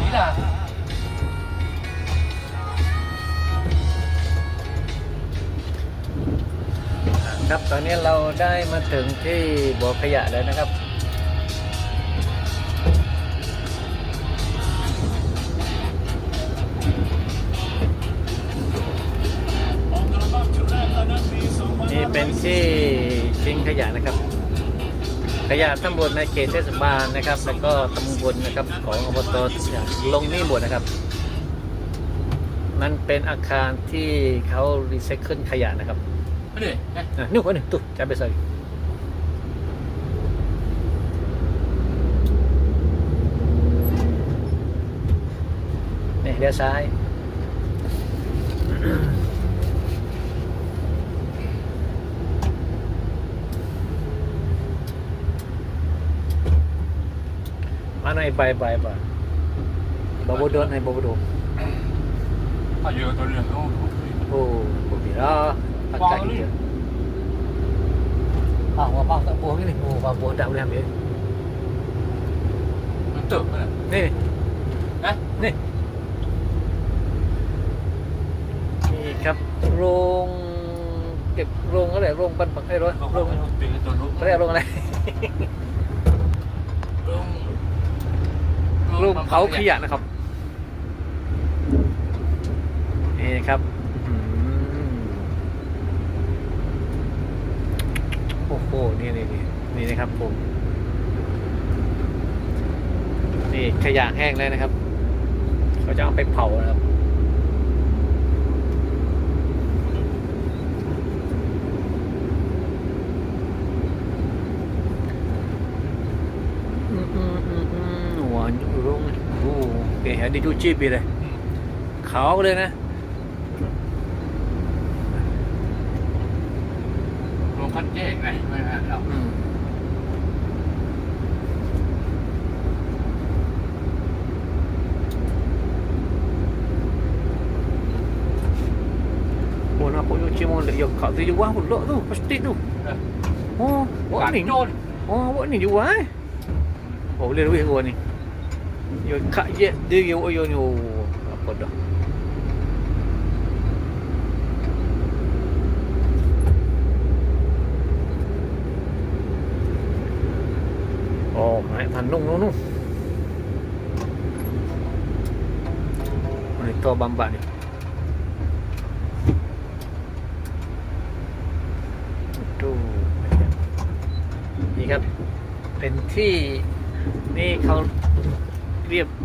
นี้ล่ะครับตอนนี้เราได้มาถึงที่บ่อขยะแล้วนะครับ นี่เป็นที่ทิ้งขยะนะครับ ขยะทั้งหมดในเขตเทศบาลนะครับ แล้วก็ตำบลนะครับของอบตลงนี่หมดนะครับ มันเป็นอาคารที่เขารีไซเคิลขยะนะครับไม่เลยนะอะนู่นคนหนึ่งตุ๊จับไปใส่นี่เลี้ยวซ้ายมาหน่อยไปไปไปบอบโดนให้บอบโดนถ้าเยอะตัวเรื่องเขาโอ้โหดีแล้วอากาศดีอ่าวว่าป้าตะบัวนี่โอ้ป้าบัวดำแหลมเลยมันเติบมันอะนี่นะนี่นี่ครับโรงเก็บโรงอะไรโรงบรรพักไอ้รถเขาโรงเป็นตัวลูกเขาเรียกโรงอะไรโรง เผาขยะนะครับ นี่ครับโอ้โห นี่นี่นี่นี่นะครับผม นี่ขยะแห้งแล้วนะครับ เขาจะเอาไปเผานะครับ อืมอืมอืมอืมหัวรุ้งโอ้โห เก๋ดิจูจีปีเลยขาวเลยนะรวมคัดแยกไงไม่ฮะเราอืมโอ้นะพวกยูชิ Yo kak je dia yo oh, yo yo apa dah. Oh, naik tandung tu tu. Monitor bambat ni. Aduh. Ni kan penti. Ni kalau รั